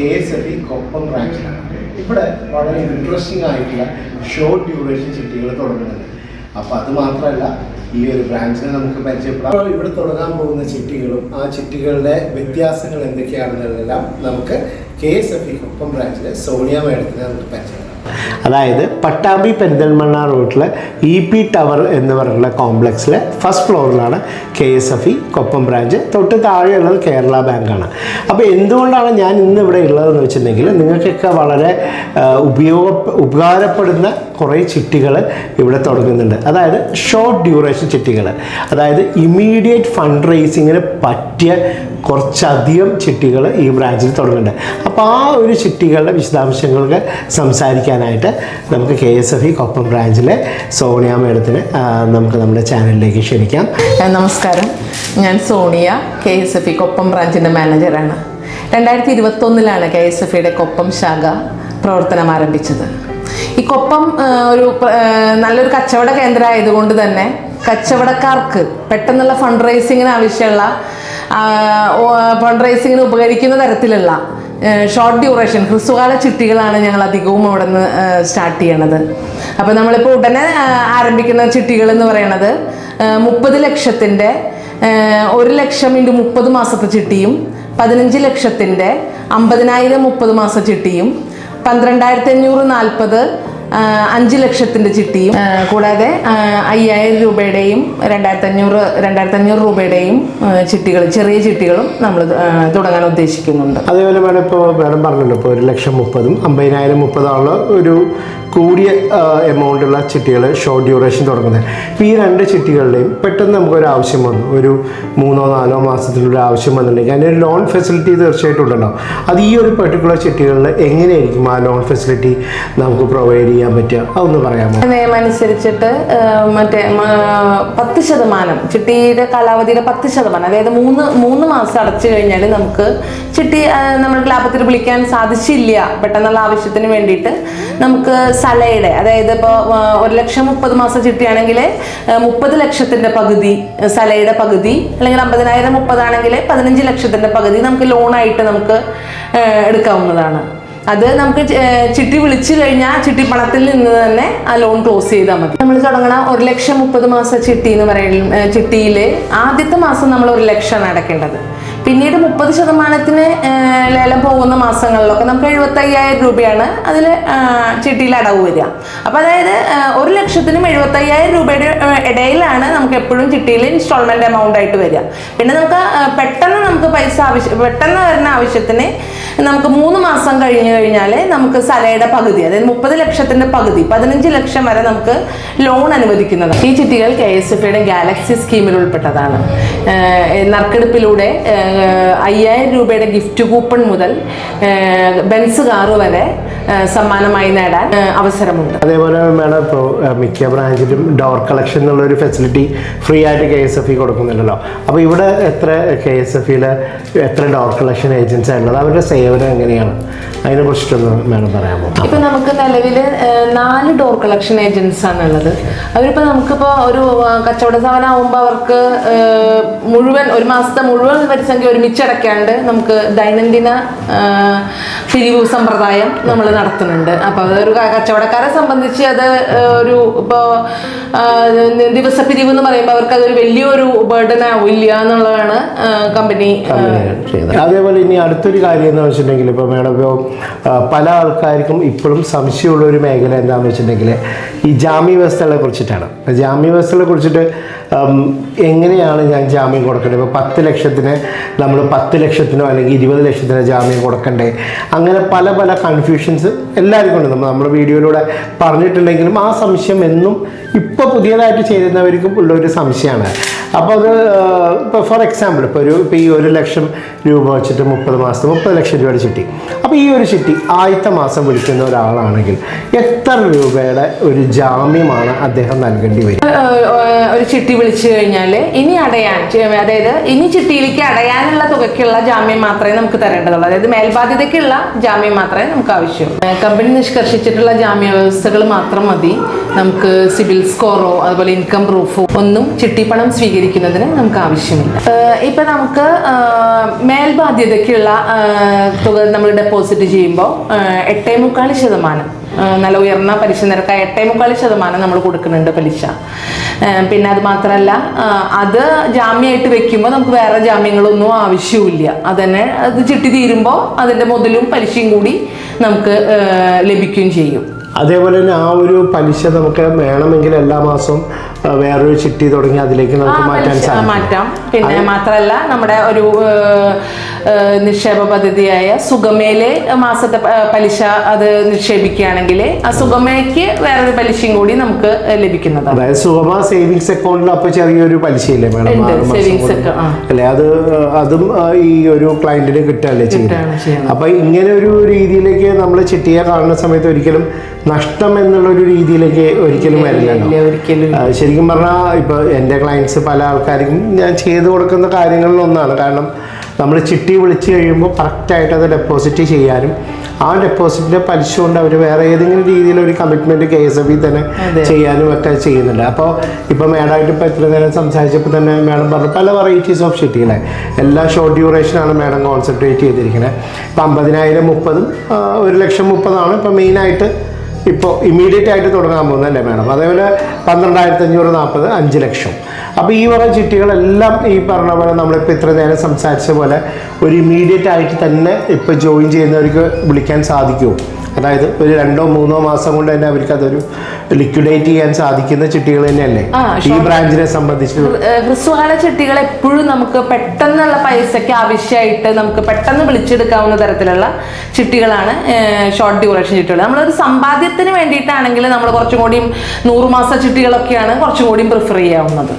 K S F E Koppam ബ്രാഞ്ചിലാണ് ഇവിടെ വളരെ interesting ആയിട്ടുള്ള ഷോർട്ട് ഡ്യൂറേഷൻ ചിട്ടികൾ തുടങ്ങുന്നത്. അപ്പൊ അത് മാത്രമല്ല ഈ ഒരു ബ്രാഞ്ചിനെ നമുക്ക് പരിചയപ്പെടാം. ഇവിടെ തുടങ്ങാൻ പോകുന്ന ചിട്ടികളും ആ ചിട്ടികളുടെ വ്യത്യാസങ്ങൾ എന്തൊക്കെയാണെന്നുള്ളതെല്ലാം നമുക്ക് K S F E Koppam branch Soniya മേഡത്തിനെ നമുക്ക് പരിചയപ്പെടാം. അതായത് പട്ടാമ്പി പെരിന്തൽമണ്ണ റൂട്ടിലെ ഇ പി ടവർ എന്ന് പറയുന്ന കോംപ്ലക്സിലെ first ഫ്ലോറിലാണ് K S F E Koppam branch തൊട്ട് താഴെയുള്ളത് കേരള ബാങ്കാണ്. അപ്പോൾ എന്തുകൊണ്ടാണ് ഞാൻ ഇന്ന് ഇവിടെ ഉള്ളതെന്ന് വെച്ചിട്ടുണ്ടെങ്കിൽ നിങ്ങൾക്കൊക്കെ വളരെ ഉപയോഗ ഉപകാരപ്പെടുന്ന കുറേ ചിട്ടികൾ ഇവിടെ തുടങ്ങുന്നുണ്ട്. അതായത് ഷോർട്ട് ഡ്യൂറേഷൻ ചിട്ടികൾ. അതായത് ഇമ്മീഡിയറ്റ് ഫണ്ട് റേസിങ്ങിന് പറ്റിയ കുറച്ചധികം ചിട്ടികൾ ഈ ബ്രാഞ്ചിൽ തുടങ്ങുന്നുണ്ട്. അപ്പോൾ ആ ഒരു ചിട്ടികളുടെ വിശദാംശങ്ങൾക്ക് സംസാരിക്കാനായിട്ട് നമുക്ക് K S F E Koppam ബ്രാഞ്ചിലെ Sonia മേഡത്തിന് നമുക്ക് നമ്മുടെ ചാനലിലേക്ക് ക്ഷണിക്കാം. നമസ്കാരം. ഞാൻ Sonia K S F E Koppam ബ്രാഞ്ചിന്റെ മാനേജറാണ് രണ്ടായിരത്തി ഇരുപത്തൊന്നിലാണ് കെ എസ് എഫ് ഇയുടെ കൊപ്പം ശാഖ പ്രവർത്തനം ആരംഭിച്ചത്. ഈ കൊപ്പം ഒരു നല്ലൊരു കച്ചവട കേന്ദ്രമായതുകൊണ്ട് തന്നെ കച്ചവടക്കാർക്ക് പെട്ടെന്നുള്ള ഫണ്ട് റേസിങ്ങിന് ആവശ്യമുള്ള ഫണ്ട് റേസിങ്ങിന് ഉപകരിക്കുന്ന തരത്തിലുള്ള ഷോർട്ട് ഡ്യൂറേഷൻ ഹ്രസ്വകാല ചിട്ടികളാണ് ഞങ്ങൾ അധികവും അവിടെ നിന്ന് സ്റ്റാർട്ട് ചെയ്യണത്. അപ്പോൾ നമ്മളിപ്പോൾ ഉടനെ ആരംഭിക്കുന്ന ചിട്ടികൾ എന്ന് പറയണത് മുപ്പത് ലക്ഷത്തിന്റെ ഒരു ലക്ഷം ഇന്റു മുപ്പത് മാസത്തെ ചിട്ടിയും പതിനഞ്ച് ലക്ഷത്തിന്റെ അമ്പതിനായിരം മുപ്പത് മാസ ചിട്ടിയും പന്ത്രണ്ടായിരത്തി അഞ്ഞൂറ് നാൽപ്പത് അഞ്ച് ലക്ഷത്തിന്റെ ചിട്ടിയും കൂടാതെ അയ്യായിരം രൂപയുടെയും രണ്ടായിരത്തി അഞ്ഞൂറ് രണ്ടായിരത്തി അഞ്ഞൂറ് രൂപയുടെയും ചിട്ടികൾ ചെറിയ ചിട്ടികളും നമ്മൾ തുടങ്ങാൻ ഉദ്ദേശിക്കുന്നുണ്ട്. അതേപോലെ മാഡം ഇപ്പോൾ മാഡം പറഞ്ഞല്ലോ ഇപ്പോൾ ഒരു ലക്ഷം മുപ്പതും അമ്പതിനായിരം മുപ്പതാണുള്ള ഒരു കൂടിയ എമൗണ്ട് ഉള്ള ചിട്ടികൾ ഷോർട്ട് ഡ്യൂറേഷൻ തുടങ്ങുന്നത്. ഇപ്പോൾ ഈ രണ്ട് ചിട്ടികളുടെയും പെട്ടെന്ന് നമുക്കൊരു ആവശ്യം വന്നു. ഒരു മൂന്നോ നാലോ മാസത്തിലൊരു ആവശ്യം വന്നിട്ടുണ്ടെങ്കിൽ അതിനൊരു ലോൺ ഫെസിലിറ്റി തീർച്ചയായിട്ടും ഉണ്ടല്ലോ. അത് ഈ ഒരു പെർട്ടിക്കുലർ ചിട്ടികളിൽ എങ്ങനെയായിരിക്കും ആ ലോൺ ഫെസിലിറ്റി നമുക്ക് പ്രൊവൈഡ് ചെയ്യാൻ പറ്റുക? അതൊന്ന് പറയാമോ? നിയമം അനുസരിച്ചിട്ട് ഏഹ്, മറ്റേ പത്ത് ശതമാനം ചിട്ടിയുടെ കാലാവധിയുടെ പത്ത് ശതമാനം അതായത് മൂന്ന് മൂന്ന് മാസം അടച്ചു കഴിഞ്ഞാൽ നമുക്ക് ചിട്ടി നമ്മൾ ലാഭത്തിൽ വിളിക്കാൻ സാധിച്ചില്ല പെട്ടെന്നുള്ള ആവശ്യത്തിന് വേണ്ടിയിട്ട് നമുക്ക് സലയുടെ അതായത് ഇപ്പോൾ ഒരു ലക്ഷം മുപ്പത് മാസം ചിട്ടിയാണെങ്കിൽ മുപ്പത് ലക്ഷത്തിന്റെ പകുതി സലയുടെ പകുതി അല്ലെങ്കിൽ അമ്പതിനായിരം മുപ്പതാണെങ്കിൽ പതിനഞ്ച് ലക്ഷത്തിന്റെ പകുതി നമുക്ക് ലോണായിട്ട് നമുക്ക് എടുക്കാവുന്നതാണ്. അത് നമുക്ക് ചിട്ടി വിളിച്ചു കഴിഞ്ഞാൽ ചിട്ടി പണത്തിൽ നിന്ന് തന്നെ ആ ലോൺ ക്ലോസ് ചെയ്താൽ മതി. നമ്മൾ തുടങ്ങണ ഒരു ലക്ഷം മുപ്പത് മാസം ചിട്ടി എന്ന് പറയുന്ന ചിട്ടിയിൽ ആദ്യത്തെ മാസം നമ്മൾ ഒരു ലക്ഷമാണ് അടയ്ക്കേണ്ടത്. പിന്നീട് മുപ്പത് ശതമാനത്തിന് ലേലം പോകുന്ന മാസങ്ങളിലൊക്കെ നമുക്ക് എഴുപത്തി അയ്യായിരം രൂപയാണ് അതിൽ ചിട്ടിയിൽ അടവ് വരിക. അപ്പോൾ അതായത് ഒരു ലക്ഷത്തിനും എഴുപത്തി അയ്യായിരം രൂപയുടെ ഇടയിലാണ് നമുക്ക് എപ്പോഴും ചിട്ടിയിൽ ഇൻസ്റ്റാൾമെന്റ് എമൗണ്ട് ആയിട്ട് വരിക. പിന്നെ നമുക്ക് പെട്ടെന്ന് നമുക്ക് പൈസ ആവശ്യം പെട്ടെന്ന് വരുന്ന ആവശ്യത്തിന് നമുക്ക് മൂന്ന് മാസം കഴിഞ്ഞു കഴിഞ്ഞാൽ നമുക്ക് സലയുടെ പകുതി അതായത് മുപ്പത് ലക്ഷത്തിന്റെ പകുതി പതിനഞ്ച് ലക്ഷം വരെ നമുക്ക് ലോൺ അനുവദിക്കുന്നത്. ഈ ചിട്ടികൾ കെ എസ് എഫ് ഗാലക്സി സ്കീമിൽ ഉൾപ്പെട്ടതാണ്. നറുക്കെടുപ്പിലൂടെ അയ്യായിരം രൂപയുടെ ഗിഫ്റ്റ് കൂപ്പൺ മുതൽ ബെൻസ് കാറ് വരെ സമ്മാനമായി നേടാൻ അവസരമുണ്ട്. അതേപോലെ മേഡം ഇപ്പോൾ മിക്ക ബ്രാഞ്ചിലും ഡോർ കളക്ഷൻ എന്നുള്ള ഒരു ഫെസിലിറ്റി ഫ്രീ ആയിട്ട് കെ എസ് എഫ് ഇ കൊടുക്കുന്നുണ്ടല്ലോ. അപ്പോൾ ഇവിടെ എത്ര കെ എസ് എഫ് ഇയിൽ എത്ര ഡോർ കളക്ഷൻ ഏജൻസി ഉള്ളത് അവരുടെ സേവനം എങ്ങനെയാണ്? അതിനെ കുറിച്ചിട്ടൊന്ന് മേഡം പറയാമോ ഇപ്പൊ നമുക്ക് നിലവിൽ നാല് ഡോർ കളക്ഷൻ ഏജൻസ് ആണ് ഉള്ളത്. അവരിപ്പോ നമുക്കിപ്പോ ഒരു കച്ചവട സ്ഥാപനം ആവുമ്പോൾ അവർക്ക് മുഴുവൻ ഒരു മാസത്തെ മുഴുവൻ പരിസംഖ്യ ഒരുമിച്ച് അടയ്ക്കാണ്ട് നമുക്ക് ദൈനംദിന പിരിവ് സമ്പ്രദായം നമ്മൾ നടത്തുന്നുണ്ട്. അപ്പൊ അതൊരു കച്ചവടക്കാരെ സംബന്ധിച്ച് അത് ഒരു ഇപ്പോൾ ദിവസ പിരിവ് എന്ന് പറയുമ്പോൾ അവർക്ക് അതൊരു വലിയൊരു ബേർഡൻ ആവില്ല എന്നുള്ളതാണ് കമ്പനി അതേപോലെ ഇനി അടുത്തൊരു കാര്യം എന്ന് വെച്ചിട്ടുണ്ടെങ്കിൽ ഇപ്പോൾ മേഡം ഇപ്പോൾ പല ആൾക്കാർക്കും ഇപ്പോഴും സംശയമുള്ള ഒരു മേഖല എന്താണെന്ന് വെച്ചിട്ടുണ്ടെങ്കിൽ ഈ ജാമ്യ വ്യവസ്ഥകളെ കുറിച്ചിട്ടാണ്. ജാമ്യ വ്യവസ്ഥകളെ കുറിച്ചിട്ട് എങ്ങനെയാണ് ഞാൻ ജാമ്യം കൊടുക്കേണ്ടത്? ഇപ്പോൾ പത്ത് ലക്ഷത്തിന് നമ്മൾ പത്ത് ലക്ഷത്തിനോ അല്ലെങ്കിൽ ഇരുപത് ലക്ഷത്തിനോ ജാമ്യം കൊടുക്കണ്ടേ? അങ്ങനെ പല പല കൺഫ്യൂഷൻസ് എല്ലാവർക്കും ഉണ്ട്. നമ്മൾ നമ്മുടെ വീഡിയോയിലൂടെ പറഞ്ഞിട്ടുണ്ടെങ്കിലും ആ സംശയം എന്നും ഇപ്പോൾ പുതിയതായിട്ട് ചെയ്യുന്നവർക്കും ഉള്ള ഒരു സംശയമാണ്. അപ്പോൾ അത് ഇപ്പോൾ ഫോർ എക്സാമ്പിൾ ഇപ്പോൾ ഒരു ഇപ്പോൾ ഈ ഒരു ലക്ഷം രൂപ വെച്ചിട്ട് മുപ്പത് മാസത്തെ മുപ്പത് ലക്ഷം രൂപയുടെ ചിട്ടി. അപ്പോൾ ഈ ഒരു ചിട്ടി ആദ്യത്തെ മാസം വിളിക്കുന്ന ഒരാളാണെങ്കിൽ എത്ര രൂപയുടെ ഒരു ജാമ്യമാണ് അദ്ദേഹം നൽകേണ്ടി വരിക ഒരു ചിട്ടി വിളിച്ചു കഴിഞ്ഞാൽ ഇനി അടയാൻ അതായത് ഇനി ചിട്ടിയിലേക്ക് അടയാനുള്ള തുകയ്ക്കുള്ള ജാമ്യം മാത്രമേ നമുക്ക് തരേണ്ടതുള്ളൂ. അതായത് മേൽബാധ്യതയ്ക്കുള്ള ജാമ്യം മാത്രമേ നമുക്ക് ആവശ്യമുള്ളൂ. കമ്പനി നിഷ്കർഷിച്ചിട്ടുള്ള ജാമ്യ വ്യവസ്ഥകൾ മാത്രം മതി. നമുക്ക് സിബിൽ സ്കോറോ അതുപോലെ ഇൻകം പ്രൂഫോ ഒന്നും ചിട്ടിപ്പണം സ്വീകരിക്കുന്നതിന് നമുക്ക് ആവശ്യമില്ല. ഇപ്പം നമുക്ക് മേൽബാധ്യതയ്ക്കുള്ള തുക നമ്മൾ ഡെപ്പോസിറ്റ് ചെയ്യുമ്പോൾ എട്ടേ മുക്കാൽ ശതമാനം നല്ല ഉയർന്ന പലിശ നിരക്ക് എട്ടേ മുക്കാൽ ശതമാനം നമ്മൾ കൊടുക്കുന്നുണ്ട് പലിശ. പിന്നെ അത് മാത്രമല്ല അത് ജാമ്യമായിട്ട് വെക്കുമ്പോൾ നമുക്ക് വേറെ ജാമ്യങ്ങളൊന്നും ആവശ്യമില്ല അതന്നെ അത് ചിട്ടി തീരുമ്പോൾ അതിന്റെ മുതലും പലിശയും കൂടി നമുക്ക് ലഭിക്കുകയും ചെയ്യും. അതേപോലെ തന്നെ ആ ഒരു പലിശ നമുക്ക് വേണമെങ്കിൽ എല്ലാ മാസവും വേറൊരു ചിട്ടി തുടങ്ങി അതിലേക്ക് നമുക്ക് മാറ്റാൻ സാധിക്കും. മാറ്റാം. പിന്നെ മാത്രമല്ല നമ്മുടെ ഒരു നിക്ഷേപ പദ്ധതിയായ സുഗമയിലെ മാസത്തെ പലിശ അത് നിക്ഷേപിക്കുകയാണെങ്കിൽ ആ സുഗമയ്ക്ക് വേറൊരു പലിശയും കൂടി നമുക്ക് ലഭിക്കുന്നതാണ്. അതായത് സുഗമ സേവിങ്സ് അക്കൗണ്ടിൽ അപ്പൊ ചെറിയൊരു പലിശയില്ലേ മേഡം. അല്ലേ? അത് അതും ഈ ഒരു ക്ലയന്റിന് കിട്ടുകയാണ് ചെയ്യുന്നത്. അപ്പൊ ഇങ്ങനെ ഒരു രീതിയിലേക്ക് നമ്മൾ ചിട്ടിയെ കാണുന്ന സമയത്ത് ഒരിക്കലും നഷ്ടം എന്നുള്ള ഒരു രീതിയിലേക്ക് ഒരിക്കലും വരില്ലല്ലോ. ശരിക്കും പറഞ്ഞാൽ ഇപ്പൊ എന്റെ ക്ലയൻസ് പല ആൾക്കാർക്കും ഞാൻ ചെയ്തു കൊടുക്കുന്ന കാര്യങ്ങളിൽ ഒന്നാണ്. കാരണം നമ്മൾ ചിട്ടി വിളിച്ച് കഴിയുമ്പോൾ കറക്റ്റായിട്ട് അത് ഡെപ്പോസിറ്റ് ചെയ്യാനും ആ ഡെപ്പോസിറ്റിന്റെ പലിശ കൊണ്ട് അവർ വേറെ ഏതെങ്കിലും രീതിയിൽ ഒരു കമ്മിറ്റ്മെന്റ് കെ എസ് എഫ് തന്നെ അതെ. ചെയ്യാനും ഒക്കെ ചെയ്യുന്നുണ്ട്. അപ്പോൾ ഇപ്പോൾ മാഡമായിട്ട് ഇപ്പോൾ എത്ര നേരം സംസാരിച്ചപ്പോൾ തന്നെ മാഡം പറഞ്ഞു പല വെറൈറ്റീസ് ഓഫ് ചിട്ടികളെ എല്ലാ ഷോർട്ട് ഡ്യൂറേഷനാണ് മാഡം കോൺസെൻട്രേറ്റ് ചെയ്തിരിക്കുന്നത് ഇപ്പം അമ്പതിനായിരം മുപ്പതും ഒരു ലക്ഷം മുപ്പതാണ്. ഇപ്പോൾ മെയിനായിട്ട് ഇപ്പോൾ ഇമ്മീഡിയറ്റ് ആയിട്ട് തുടങ്ങാൻ പോകുന്നതല്ലേ മാഡം അതേപോലെ പന്ത്രണ്ടായിരത്തി അഞ്ഞൂറ് നാൽപ്പത് അഞ്ച് ലക്ഷം. അപ്പോൾ ഈ വക ചിട്ടികളെല്ലാം ഈ പറഞ്ഞ പോലെ നമ്മളിപ്പോൾ ഇത്ര നേരം സംസാരിച്ച പോലെ ഒരു ഇമ്മീഡിയറ്റ് ആയിട്ട് തന്നെ ഇപ്പോൾ ജോയിൻ ചെയ്യുന്നവർക്ക് വിളിക്കാൻ സാധിക്കുമോ അതായത് ഒരു രണ്ടോ മൂന്നോ മാസം കൊണ്ട് തന്നെ അവർക്ക് അതൊരു ലിക്വിഡേറ്റ് ചെയ്യാൻ സാധിക്കുന്ന ചിട്ടികൾ തന്നെയല്ലേ? ഈ ബ്രാഞ്ചിനെ സംബന്ധിച്ച്. ഹ്രസ്വകാല ചിട്ടികൾ എപ്പോഴും നമുക്ക് പെട്ടെന്നുള്ള പൈസയ്ക്ക് ആവശ്യമായിട്ട് നമുക്ക് പെട്ടെന്ന് വിളിച്ചെടുക്കാവുന്ന തരത്തിലുള്ള ചിട്ടികളാണ് ഷോർട്ട് ഡ്യൂറേഷൻ ചിട്ടികൾ. നമ്മളൊരു സമ്പാദ്യത്തിന് വേണ്ടിയിട്ടാണെങ്കിൽ നമ്മൾ കുറച്ചും കൂടിയും നൂറുമാസ ചിട്ടികളൊക്കെയാണ് കുറച്ചും കൂടിയും പ്രിഫർ ചെയ്യാവുന്നത്.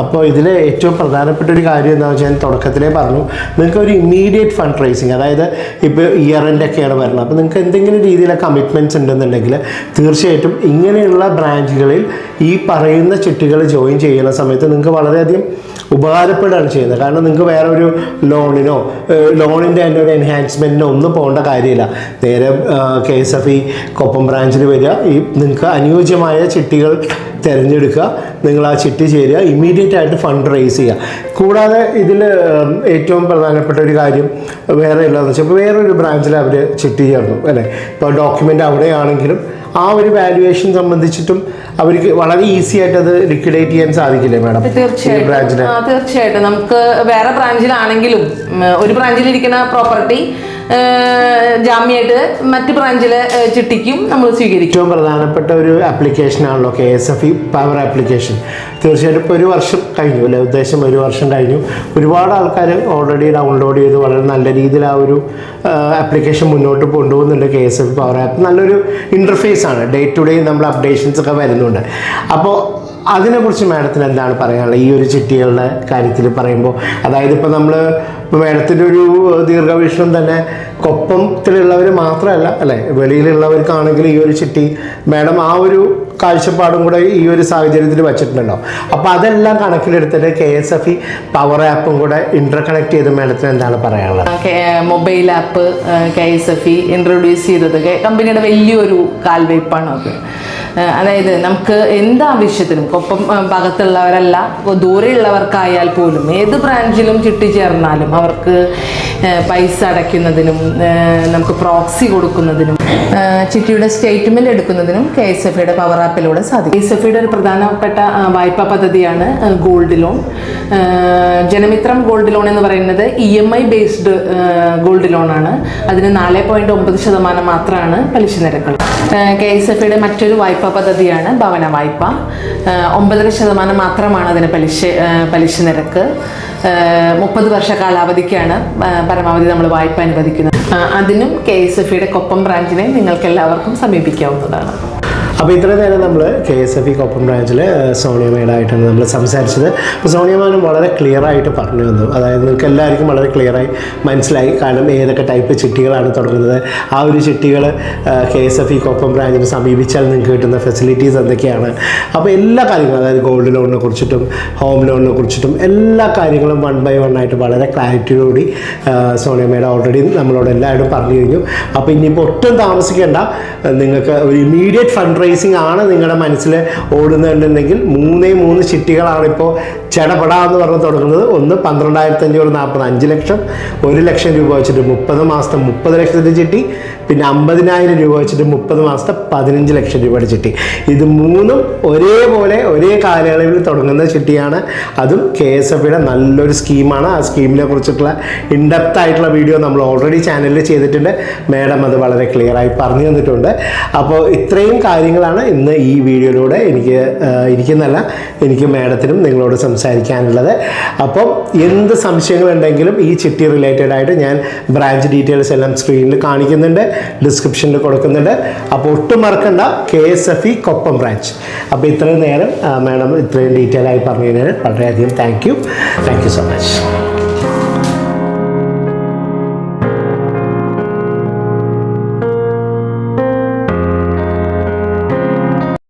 അപ്പോൾ ഇതിൽ ഏറ്റവും പ്രധാനപ്പെട്ട ഒരു കാര്യം എന്താണെന്ന് വെച്ചാൽ ഞാൻ തുടക്കത്തിലേ പറഞ്ഞു നിങ്ങൾക്ക് ഒരു ഇമ്മീഡിയറ്റ് ഫണ്ട് റേസിങ് അതായത് ഇപ്പോൾ ഇയർ എൻഡ് ഒക്കെയാണ് വരുന്നത് അപ്പോൾ നിങ്ങൾക്ക് എന്തെങ്കിലും രീതിയിലെ കമ്മിറ്റ്മെന്റ്സ് ഉണ്ടെന്നുണ്ടെങ്കിൽ തീർച്ചയായിട്ടും ഇങ്ങനെയുള്ള ബ്രാഞ്ചുകളിൽ ഈ പറയുന്ന ചിട്ടികൾ ജോയിൻ ചെയ്യുന്ന സമയത്ത് നിങ്ങൾക്ക് വളരെയധികം ഉപകാരപ്പെടുകയാണ് ചെയ്യുന്നത്. കാരണം നിങ്ങൾക്ക് വേറെ ഒരു ലോണിനോ ലോണിന്റെ തന്നെ ഒരു എൻഹാൻസ്മെന്റിനോ ഒന്നും പോകേണ്ട കാര്യമില്ല. നേരെ K S F E Koppam ബ്രാഞ്ചിൽ വരിക. ഈ നിങ്ങൾക്ക് അനുയോജ്യമായ ചിട്ടികൾ തിരഞ്ഞെടുക്കുക. നിങ്ങൾ ആ ചിട്ടി ചേരുക ഇമ്മീഡിയറ്റ് ആയിട്ട് ഫണ്ട് റേസ് ചെയ്യുക. കൂടാതെ ഇതിൽ ഏറ്റവും പ്രധാനപ്പെട്ട ഒരു കാര്യം വേറെ ഇല്ലാന്ന് വെച്ചാൽ ഇപ്പോൾ വേറൊരു ബ്രാഞ്ചിൽ അവർ ചിട്ടി ചേർന്നു അല്ലേ? ഇപ്പോൾ ഡോക്യുമെന്റ് അവിടെയാണെങ്കിലും ആ ഒരു വാല്യുവേഷൻ സംബന്ധിച്ചിട്ടും അവർക്ക് വളരെ ഈസി ആയിട്ട് അത് ലിക്വിഡേറ്റ് ചെയ്യാൻ സാധിക്കില്ലേ മാഡം? തീർച്ചയായിട്ടും. തീർച്ചയായിട്ടും. നമുക്ക് വേറെ ബ്രാഞ്ചിലാണെങ്കിലും ഒരു ഒരു ബ്രാഞ്ചിലിരിക്കുന്ന പ്രോപ്പർട്ടി ജാമ്യമായിട്ട് മറ്റ് ബ്രാഞ്ചിലെ ചിട്ടിക്കും നമ്മൾ സ്വീകരിക്കും. ഏറ്റവും പ്രധാനപ്പെട്ട ഒരു ആപ്ലിക്കേഷനാണല്ലോ K S F E power application തീർച്ചയായിട്ടും ഇപ്പോൾ ഒരു വർഷം കഴിഞ്ഞു അല്ലെ? ഉദ്ദേശം ഒരു വർഷം കഴിഞ്ഞു. ഒരുപാട് ആൾക്കാർ ഓൾറെഡി ഡൗൺലോഡ് ചെയ്ത് വളരെ നല്ല രീതിയിൽ ആ ഒരു ആപ്ലിക്കേഷൻ മുന്നോട്ട് കൊണ്ടുപോകുന്നുണ്ട് K S F power app നല്ലൊരു ഇന്റർഫേസ് ആണ്. ഡേ ടു ഡേ നമ്മൾ അപ്ഡേഷൻസ് ഒക്കെ വരുന്നുണ്ട്. അപ്പോൾ അതിനെക്കുറിച്ച് മാഡത്തിന് എന്താണ് പറയാനുള്ളത്? ഈ ഒരു ചിട്ടികളുടെ കാര്യത്തിൽ പറയുമ്പോൾ അതായത് ഇപ്പോൾ നമ്മൾ ഇപ്പോൾ മേഡത്തിന്റെ ഒരു ദീർഘവീക്ഷണം തന്നെ കൊപ്പത്തിലുള്ളവർ മാത്രമല്ല അല്ലേ? വെളിയിലുള്ളവർക്കാണെങ്കിൽ ഈ ഒരു ചിട്ടി മേഡം ആ ഒരു കാഴ്ചപ്പാടും കൂടെ ഈ ഒരു സാഹചര്യത്തിൽ വെച്ചിട്ടുണ്ടല്ലോ. അപ്പോൾ അതെല്ലാം കണക്കിലെടുത്തിട്ട് K S F E power ആപ്പും കൂടെ ഇന്റർ കണക്ട് ചെയ്ത് മേഡത്തിന് എന്താണ് പറയാനുള്ളത്? Mobile app K S F E introduce ചെയ്തത് കമ്പനിയുടെ വലിയൊരു കാൽവയ്പ്പാണ് അത്. അതായത് നമുക്ക് എന്താവശ്യത്തിനും ഒപ്പം ഭാഗത്തുള്ളവരല്ല ദൂരെയുള്ളവർക്കായാൽ പോലും ഏത് ബ്രാഞ്ചിലും ചിട്ടി ചേർന്നാലും അവർക്ക് പൈസ അടയ്ക്കുന്നതിനും നമുക്ക് പ്രോക്സി കൊടുക്കുന്നതിനും ചിട്ടിയുടെ സ്റ്റേറ്റ്മെന്റ് എടുക്കുന്നതിനും കെ എസ് എഫ് ഐയുടെ പവർ ആപ്പിലൂടെ സാധിക്കും. കെ എസ് എഫ് ഐയുടെ ഒരു പ്രധാനപ്പെട്ട വായ്പാ പദ്ധതിയാണ് gold loan. Janamithram gold loan എന്ന് പറയുന്നത് E M I based gold ലോണാണ് അതിന് നാല് പോയിന്റ് ഒമ്പത് ശതമാനം മാത്രമാണ് പലിശ നിരക്കുകൾ. കെ എസ് എഫ് ഐയുടെ മറ്റൊരു വായ്പാ പദ്ധതിയാണ് ഭവന വായ്പ. ഒമ്പതര ശതമാനം മാത്രമാണ് അതിന് പലിശ പലിശ നിരക്ക്. മുപ്പത് വർഷ കാലാവധിക്കാണ് പരമാവധി നമ്മൾ വായ്പ അനുവദിക്കുന്നത്. അതിനും കെ എസ് എഫ് ഐയുടെ കൊപ്പം ബ്രാഞ്ചിനെ നിങ്ങൾക്ക് എല്ലാവർക്കും സമീപിക്കാവുന്നതാണ്. അപ്പോൾ ഇത്രയും നേരം നമ്മൾ K S F E Koppam ബ്രാഞ്ചിൽ സോണിയ മേഡായിട്ടാണ് നമ്മൾ സംസാരിച്ചത്. അപ്പോൾ സോണിയ മാഡം വളരെ ക്ലിയർ ആയിട്ട് പറഞ്ഞു തന്നു. അതായത് നിങ്ങൾക്ക് എല്ലാവർക്കും വളരെ ക്ലിയറായി മനസ്സിലായി കാരണം ഏതൊക്കെ ടൈപ്പ് ചിട്ടികളാണ് തുടങ്ങുന്നത്. ആ ഒരു ചിട്ടികൾ K S F E Koppam ബ്രാഞ്ചിന് സമീപിച്ചാൽ നിങ്ങൾക്ക് കിട്ടുന്ന ഫെസിലിറ്റീസ് എന്തൊക്കെയാണ്? അപ്പോൾ എല്ലാ കാര്യങ്ങളും അതായത് ഗോൾഡ് ലോണിനെ കുറിച്ചിട്ടും ഹോം ലോണിനെ കുറിച്ചിട്ടും എല്ലാ കാര്യങ്ങളും വൺ ബൈ വൺ ആയിട്ട് വളരെ ക്ലാരിറ്റിയോടുകൂടി സോണിയ മേഡം ഓൾറെഡി നമ്മളോട് എല്ലാവരും പറഞ്ഞു കഴിഞ്ഞു. അപ്പോൾ ഇനിയിപ്പോൾ ഒട്ടും താമസിക്കേണ്ട നിങ്ങൾക്ക് ഒരു ഇമീഡിയറ്റ് ഫണ്ട് പ്രൈസിങ് ആണ് നിങ്ങളുടെ മനസ്സിൽ ഓടുന്നുണ്ടെങ്കിൽ മൂന്നേ മൂന്ന് ചിട്ടികളാണ് ഇപ്പോൾ ചെടപെടാമെന്ന് പറഞ്ഞ് തുടങ്ങുന്നത്. ഒന്ന് പന്ത്രണ്ടായിരത്തി അഞ്ഞൂറ് നാൽപ്പത് അഞ്ച് ലക്ഷം ഒരു ലക്ഷം രൂപ വെച്ചിട്ട് മുപ്പത് മാസത്തെ മുപ്പത് ലക്ഷത്തിന്റെ ചിട്ടി പിന്നെ അമ്പതിനായിരം രൂപ വെച്ചിട്ട് മുപ്പത് മാസത്തെ പതിനഞ്ച് ലക്ഷം രൂപയുടെ ചിട്ടി ഇത് മൂന്നും ഒരേപോലെ ഒരേ കാലയളവിൽ തുടങ്ങുന്ന ചിട്ടിയാണ്. അതും കെ എസ് എഫ് യുടെ നല്ലൊരു സ്കീമാണ്. ആ സ്കീമിനെ കുറിച്ചിട്ടുള്ള ഇൻഡെപ്ത് ആയിട്ടുള്ള വീഡിയോ നമ്മൾ ഓൾറെഡി ചാനലിൽ ചെയ്തിട്ടുണ്ട്. മാഡം അത് വളരെ ക്ലിയറായി പറഞ്ഞു തന്നിട്ടുണ്ട്. അപ്പോൾ ഇത്രയും കാര്യങ്ങളാണ് ഇന്ന് ഈ വീഡിയോയിലൂടെ എനിക്ക് ഇരിക്കുന്നല്ല എനിക്ക് മാഡത്തിനും നിങ്ങളോട് സംസാരിക്കാനുള്ളത്. അപ്പം എന്ത് സംശയങ്ങളുണ്ടെങ്കിലും ഈ ചിട്ടി റിലേറ്റഡ് ആയിട്ട് ഞാൻ ബ്രാഞ്ച് ഡീറ്റെയിൽസ് എല്ലാം സ്ക്രീനിൽ കാണിക്കുന്നുണ്ട്. ഡിസ്ക്രിപ്ഷനിൽ കൊടുക്കുന്നുണ്ട്. അപ്പോൾ ഒട്ടും മറക്കണ്ട K S F E Koppam branch അപ്പോൾ ഇത്രയും നേരം മാഡം ഇത്രയും ഡീറ്റെയിൽ ആയി പറഞ്ഞു കഴിഞ്ഞാൽ വളരെയധികം thank you thank you so much